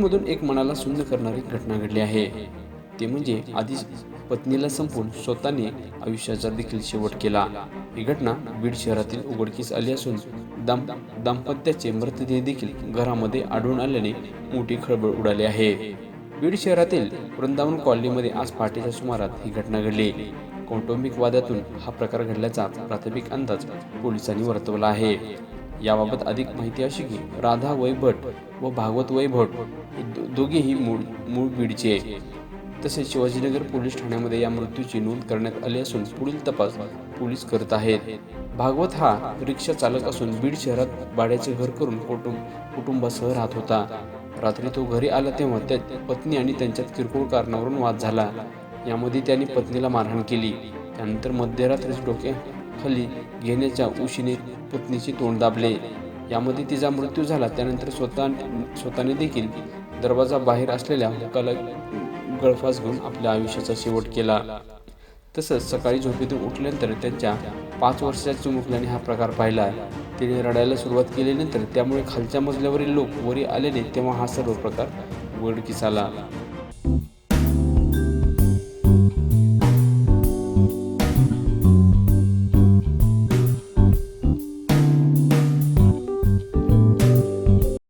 घटनेमधून एक मनाला सुंदर करणारी घटना घडली आहे. ते म्हणजे आधीच पत्नीला संपून स्वतःने आयुष्याचा देखील शेवट केला. ही घटना बीड शहरातील उघडकीस आली असून दाम दाम्पत्याचे मृतदेह देखील घरामध्ये आढळून आल्याने मोठी खळबळ उडाली आहे. बीड शहरातील वृंदावन कॉलनीमध्ये आज पहाटेच्या सुमारात ही घटना घडली. कौटुंबिक वादातून हा प्रकार घडल्याचा प्राथमिक अंदाज पोलिसांनी वर्तवला आहे. याबाबत अधिक माहिती अशी की राधा वैभट व भागवत वैभट हे दोघेही मूळ मूळ बीडचे तसेच शिवाजीनगर पोलीस ठाण्यामध्ये या मृत्यूची नोंद करण्यात आली असून पुढील तपास पोलीस करत आहेत. भागवत हा रिक्षा चालक असून बीड शहरात भाड्याचे घर करून कुटुंब कुटुंबासह राहत होता. रात्री तो घरी आला तेव्हा त्या पत्नी आणि त्यांच्यात किरकोळ कारणावरून वाद झाला. यामध्ये त्याने पत्नीला मारहाण केली. त्यानंतर मध्यरात्रीच डोके खाली घेण्याच्या उशीने पत्नीचे तोंड दाबले. यामध्ये तिचा मृत्यू झाला त्यानंतर स्वतः स्वतःने देखील दरवाजा बाहेर असलेल्या हुकाला गळफास घेऊन आपल्या आयुष्याचा शेवट केला. तसंच सकाळी झोपेतून उठल्यानंतर त्यांच्या पाच वर्षाच्या चुमुकल्याने हा प्रकार पाहिला. तिने रडायला सुरुवात केल्यानंतर त्यामुळे खालच्या मजल्यावरील लोक वरी आलेले तेव्हा हा सर्व प्रकार उघडकीस आला